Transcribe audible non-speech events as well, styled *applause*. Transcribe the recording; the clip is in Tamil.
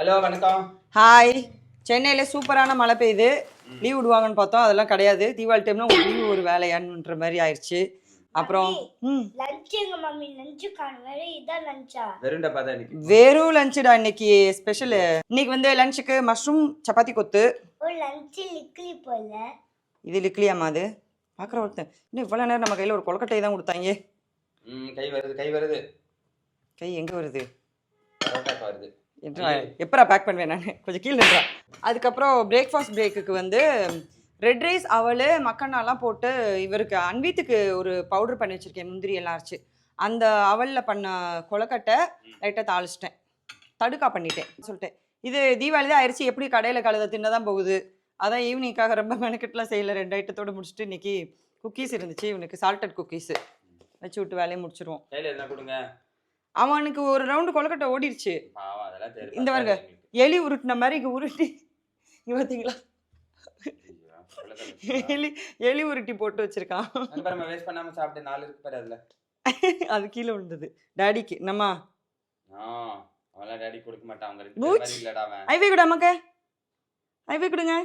ஹலோ வணக்கம். ஹாய் சென்னையில் சூப்பரான மழை பெய்யுது. லீவ் விடுவாங்கன்னு பார்த்தோம். அதெல்லாம் கிடையாது. தீபாவளி டைம்ல உங்களுக்கு லீவ் ஒரு வேலையான்ற மாதிரி ஆயிடுச்சு. அப்புறம் ம். லஞ்ச் எங்க மம்மி? லஞ்சு காணும் வேற இதான் லஞ்சா வெறும் டப்பா தான் இன்னைக்கு. வெறும் லஞ்சுடா இன்னைக்கு ஸ்பெஷல் இன்னைக்கு வந்து லஞ்சுக்கு மஷ்ரூம் சப்பாத்தி கொத்து. ஒரு லஞ்சு லிக்லி போல. இது லிக்லியாமா அது? பார்க்குற ஒருத்தன். இன்னும் இவ்வளோ நேரம் நம்ம கையில் ஒரு கொலக்கட்டை தான் கொடுத்தாங்க. ம் கை வருது கை வருது. கை எங்கே வருது? வருது. எப்பரா பேக் பண்ணுவேன் நான்? *laughs* கொஞ்சம் கீழே நின்றா அதுக்கப்புறம் பிரேக்ஃபாஸ்ட் பிரேக்குக்கு வந்து ரெட் ரைஸ் அவல் மக்கன்னாலாம் போட்டு இவருக்கு அன்வீத்துக்கு ஒரு பவுடர் பண்ணி வச்சிருக்கேன் முந்திரி எல்லாம் அரைச்சு. அந்த அவலில் பண்ண கொலக்கட்டை லைட்டாக தாளிச்சிட்டேன். தடுக்கா பண்ணிட்டேன் சொல்லிட்டேன். இது தீபாவளி தான் ஆயிடுச்சு எப்படி கடையில் கழுத தின்ன தான் போகுது? அதான் ஈவினிங்காக ரொம்ப மெனக்கெட்டுலாம் செய்யல. ரெண்டு ஐட்டத்தோடு முடிச்சுட்டு இன்னைக்கு குக்கீஸ் இருந்துச்சு இவனுக்கு சால்டட் குக்கீஸ் வச்சு விட்டு வேலையை முடிச்சிருவோம். அவனுக்கு ஒரு ரவுண்டு கொலக்கட்டை ஓடிடுச்சு அதெல்லாம் இந்த பாருங்க. எலி உருட்டின மாதிரி இங்கே உருட்டி இங்க பார்த்தீங்களா எலி எலி உருட்டி போட்டு வச்சிருக்கான். நம்ம வேஸ்ட் பண்ணாம சாப்பிட்டு நாலு இருக்கு பாரு அதுல. அது கீழே விழுந்தது. டாடிக்கு நம்ம அவெல்லாம் டேடி கொடுக்க மாட்டான். அவங்க ஐவே கொடு அம்மாக்க. ஐவே கொடுங்க.